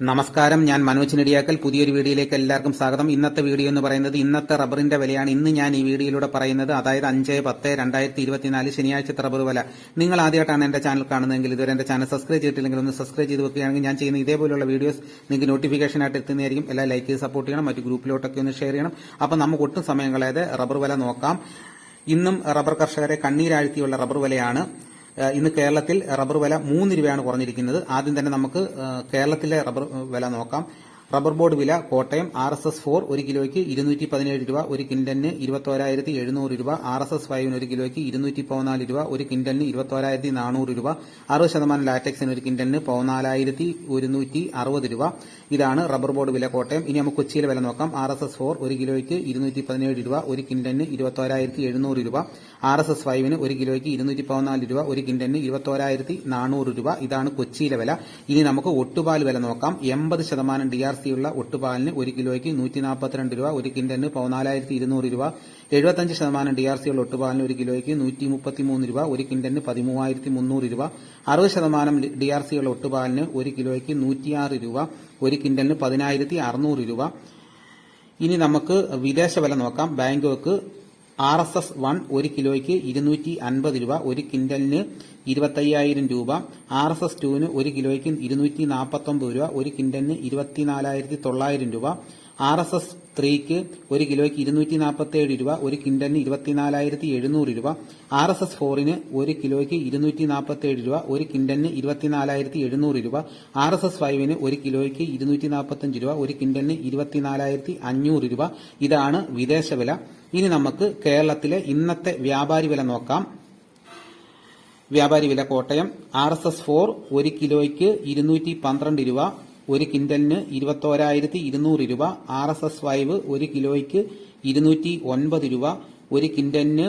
നമസ്കാരം. ഞാൻ മനോജ് നെടിയാക്കൽ. പുതിയൊരു വീഡിയോയിലേക്ക് എല്ലാവർക്കും സ്വാഗതം. ഇന്നത്തെ വീഡിയോ എന്ന് പറയുന്നത് ഇന്നത്തെ റബ്ബറിന്റെ വിലയാണ്. ഇന്ന് ഞാൻ ഈ വീഡിയോയിലൂടെ പറയുന്നത് അതായത് അഞ്ച് പത്ത് രണ്ടായിരത്തി ഇരുപത്തിനാല് ശനിയാഴ്ചത്തെ റബ്ബർ വില. നിങ്ങൾ ആദ്യമായിട്ടാണ് എന്റെ ചാനൽ കാണുന്നതെങ്കിൽ ഇതുവരെ എന്റെ ചാനൽ സബ്സ്ക്രൈബ് ചെയ്തിട്ടില്ലെങ്കിൽ ഒന്ന് സബ്സ്ക്രൈബ് ചെയ്ത് വെക്കുകയാണെങ്കിൽ ഞാൻ ചെയ്യുന്ന ഇതേപോലുള്ള വീഡിയോസ് നിങ്ങൾക്ക് നോട്ടിഫിക്കേഷൻ ആയിട്ട് എത്തുന്നതായിരിക്കും. എല്ലാ ലൈക്ക് ചെയ്ത് സപ്പോർട്ട് ചെയ്യണം. മറ്റു ഗ്രൂപ്പിലോട്ടൊക്കെ ഒന്ന് ഷെയർ ചെയ്യണം. അപ്പം നമുക്ക് ഒട്ടും സമയം കളയാതെ റബ്ബർ വില നോക്കാം. ഇന്നും റബ്ബർ കർഷകരെ കണ്ണീരാഴ്ത്തിയുള്ള റബ്ബർ വിലയാണ്. ഇന്ന് കേരളത്തിൽ റബ്ബർ വില മൂന്ന് രൂപയാണ് കുറഞ്ഞിരിക്കുന്നത്. ആദ്യം തന്നെ നമുക്ക് കേരളത്തിലെ റബ്ബർ വില നോക്കാം. റബ്ബർ ബോർഡ് വില Kottayam R S S four ഒരു കിലോയ്ക്ക് ഇരുന്നൂറ്റി പതിനേഴ് രൂപ ഒരു കിൻഡലിന് ഇരുപത്തോരായിരത്തി എഴുന്നൂറ് രൂപ ആർ എസ് എസ് ഫൈവിന് ഒരു കിലോയ്ക്ക് ഇരുന്നൂറ്റി പതിനാല് രൂപ ഒരു കിൻഡലിന് ഇരുപത്തോരായിരത്തി നാനൂറ് രൂപ അറുപത് ശതമാനം ലാറ്റക്സിന് ഒരു കിൻഡലിന് പതിനാലായിരത്തി ഒരുന്നൂറ്റി അറുപത് രൂപ. ഇതാണ് റബ്ബർ ബോർഡ് വില കോട്ടയം. ഇനി നമുക്ക് കൊച്ചിയിലെ വില നോക്കാം. ആർ എസ് എസ് ഫോർ ഒരു കിലോയ്ക്ക് ഇരുന്നൂറ്റി പതിനേഴ് രൂപ ഒരു കിൻഡലിന് ഇരുപത്തോരായിരത്തി എഴുന്നൂറ് രൂപ. ആർ എസ് എസ് ഫൈവിന് ഒരു കിലോയ്ക്ക് ഇരുന്നൂറ്റി പതിനാല് രൂപ ഒരു കിൻഡലിന് ഇരുപത്തോരായിരത്തി നാനൂറ് രൂപ. ഇതാണ് കൊച്ചിയിലെ വില. ഇനി നമുക്ക് ഒട്ടുപാൽ വില നോക്കാം. എൺപത് ശതമാനം ഡി ആർ ഉള്ള ഒട്ടുപാലിന് ഒരു കിലോയ്ക്ക് നൂറ്റി നാൽപ്പത്തിരണ്ട് രൂപ ഒരു കിൻഡലിന് പതിനാലായിരത്തി ഇരുന്നൂറ് രൂപ എഴുപത്തഞ്ച് ശതമാനം ഡി ആർ സി ഉള്ള ഒട്ടുപാലിന് ഒരു കിലോയ്ക്ക് നൂറ്റി മുപ്പത്തിമൂന്ന് രൂപ ഒരു കിൻഡലിന് പതിമൂവായിരത്തി മുന്നൂറ് രൂപ. അറുപത് ശതമാനം ഡി ആർ സി ഉള്ള ഒട്ടുപാലിന് ഒരു കിലോയ്ക്ക് നൂറ്റിയാറ് രൂപ ഒരു കിൻഡലിന് പതിനായിരത്തി അറുന്നൂറ് രൂപ. ഇനി നമുക്ക് വിദേശ വില നോക്കാം. Bangkok R S S one ഒരു കിലോയ്ക്ക് ഇരുന്നൂറ്റി അൻപത് രൂപ ഒരു കിൻഡലിന് ഇരുപത്തയ്യായിരം രൂപ ആർ എസ് എസ് ടുവിന് ഒരു കിലോയ്ക്ക് ഇരുന്നൂറ്റി നാൽപ്പത്തൊമ്പത് രൂപ ഒരു കിൻഡലിന് ഇരുപത്തിനാലായിരത്തി തൊള്ളായിരം രൂപ ആർ എസ് എസ് ത്രീക്ക് ഒരു കിലോയ്ക്ക് ഇരുന്നൂറ്റി നാൽപ്പത്തേഴ് രൂപ ഒരു കിൻഡലിന് ഇരുപത്തിനാലായിരത്തി എഴുന്നൂറ് രൂപ ആർ എസ് എസ് ഫോറിന് ഒരു കിലോയ്ക്ക് ഇരുന്നൂറ്റി നാൽപ്പത്തേഴ് രൂപ ഒരു കിൻഡലിന് ഇരുപത്തിനാലായിരത്തി എഴുന്നൂറ് രൂപ ആർ എസ് എസ് ഫൈവിന് ഒരു കിലോയ്ക്ക് ഇരുന്നൂറ്റി നാൽപ്പത്തഞ്ച് രൂപ ഒരു കിൻഡലിന് ഇരുപത്തിനാലായിരത്തി അഞ്ഞൂറ് രൂപ. ഇതാണ് വിദേശ വില ഇനി നമുക്ക് കേരളത്തിലെ ഇന്നത്തെ വ്യാപാരി വില നോക്കാം. വ്യാപാരി വില Kottayam R S S four ഒരു കിലോയ്ക്ക് ഇരുന്നൂറ്റി പന്ത്രണ്ട് രൂപ ഒരു കിൻഡലിന് ഇരുപത്തോരായിരത്തി ഇരുന്നൂറ് രൂപ ആർ എസ് എസ് ഫൈവ് ഒരു കിലോയ്ക്ക് ഇരുന്നൂറ്റി ഒൻപത് രൂപ ഒരു കിൻഡലിന്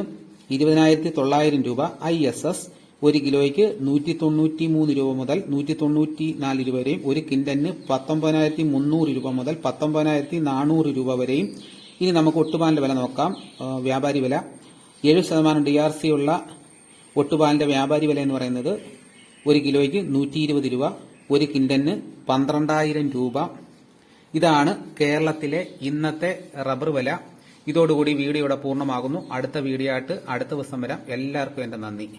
ഇരുപതിനായിരത്തി തൊള്ളായിരം രൂപ ഐ എസ് എസ് ഒരു കിലോയ്ക്ക് നൂറ്റി തൊണ്ണൂറ്റി മൂന്ന് രൂപ മുതൽ നൂറ്റി തൊണ്ണൂറ്റി നാല് രൂപ വരെയും ഒരു കിൻഡലിന് പത്തൊമ്പതിനായിരത്തി മുന്നൂറ് രൂപ മുതൽ പത്തൊമ്പതിനായിരത്തി നാനൂറ് രൂപ വരെയും ഇനി നമുക്ക് ഒട്ടുപാലിന്റെ വില നോക്കാം. വ്യാപാരി വില. ഏഴ് ശതമാനം ഡി ആർ സി ഉള്ള ഒട്ടുപാലിന്റെ വ്യാപാരി വില എന്ന് പറയുന്നത് ഒരു കിലോയ്ക്ക് നൂറ്റി ഇരുപത് രൂപ ഒരു കിൻഡന് പന്ത്രണ്ടായിരം രൂപ. ഇതാണ് കേരളത്തിലെ ഇന്നത്തെ റബ്ബർ വില. ഇതോടുകൂടി വീഡിയോ ഇവിടെ പൂർണമാകുന്നു. അടുത്ത വീഡിയോ ആയിട്ട് അടുത്ത ദിവസം വരാം. എല്ലാവർക്കും എന്റെ നന്ദി.